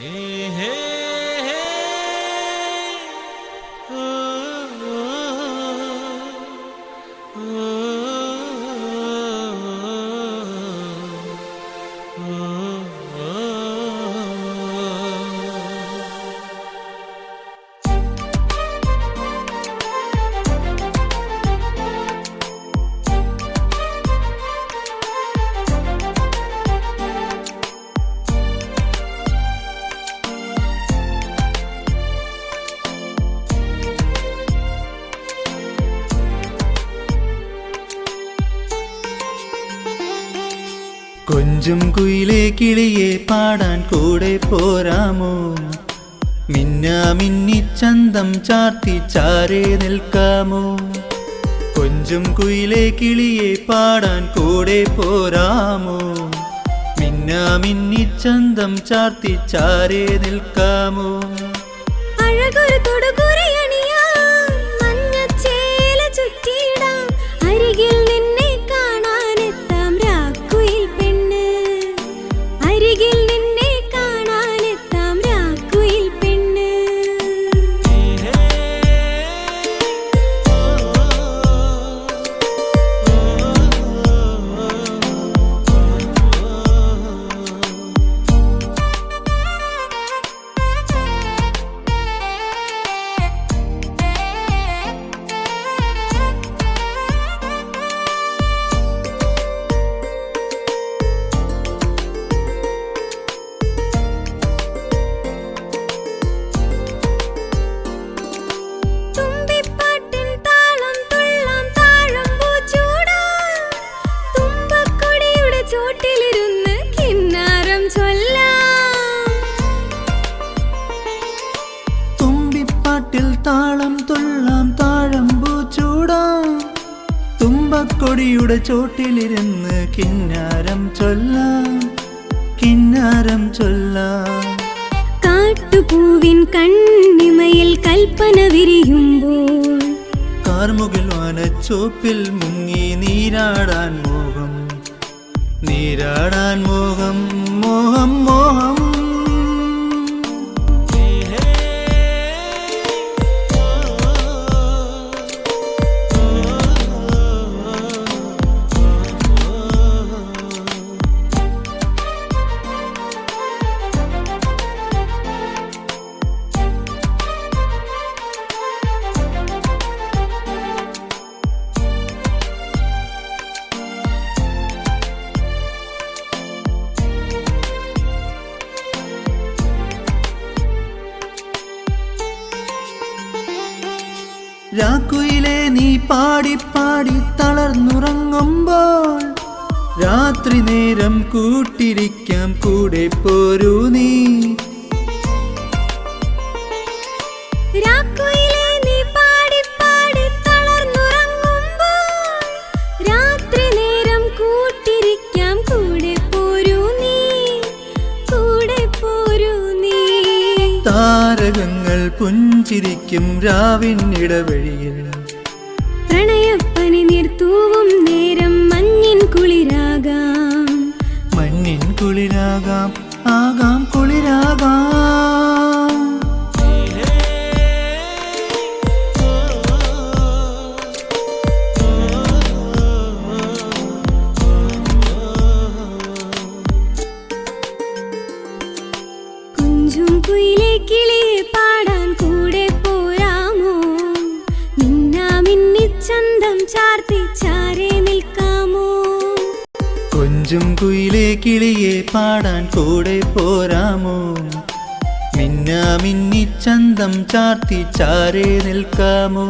Yeah. കൊഞ്ചും കുയിലെ കിളിയെ പാടാൻ കൂടെ പോരാമോ? മിന്നാമിന്നി ചന്തം ചാർത്തി ചാരേ നിൽക്കാമോ? കൊഞ്ചും കുയിലെ കിളിയെ പാടാൻ കൂടെ പോരാമോ? മിന്നാമിന്നി ചന്തം ചാർത്തി ചാരേ നിൽക്കാമോ? തുമ്പക്കൊടിയുടെ ചോട്ടിലിരുന്ന് കിന്നാരം ചൊല്ലാം കിന്നാരം ചൊല്ലാം. കാട്ടുപൂവിൻ കണ്ണിമയിൽ കൽപ്പന വിരിയുമ്പോൾ കാർമുകിൽ വാനച്ചോപ്പിൽ മുങ്ങി നീരാടാൻ മോഹം നീരാടാൻ മോഹം മോഹം മോഹം. രാക്കുയിലെ നീ പാടി പാടി തളർന്നുറങ്ങുമ്പോൾ രാത്രി നേരം കൂട്ടിരിക്കാം കൂടെ പോരൂ നീ. രാക്കുയിലെ താരകങ്ങൾ പുഞ്ചിരിക്കും രാവിനിടവഴിയിൽ പ്രണയപ്പനി നിർത്തൂവും നേരം മഞ്ഞിൻ കുളിരാകാം. മഞ്ഞിൻ കുളിരാകാം ആകാം കുളിരാകാം കൊഞ്ചും കുയിലേ കിളിയെ പാടാൻ കൂടെ പോരാമോ? മിന്നാ മിന്നി ചന്തം ചാർത്തി ചാരേ നിൽക്കാമോ?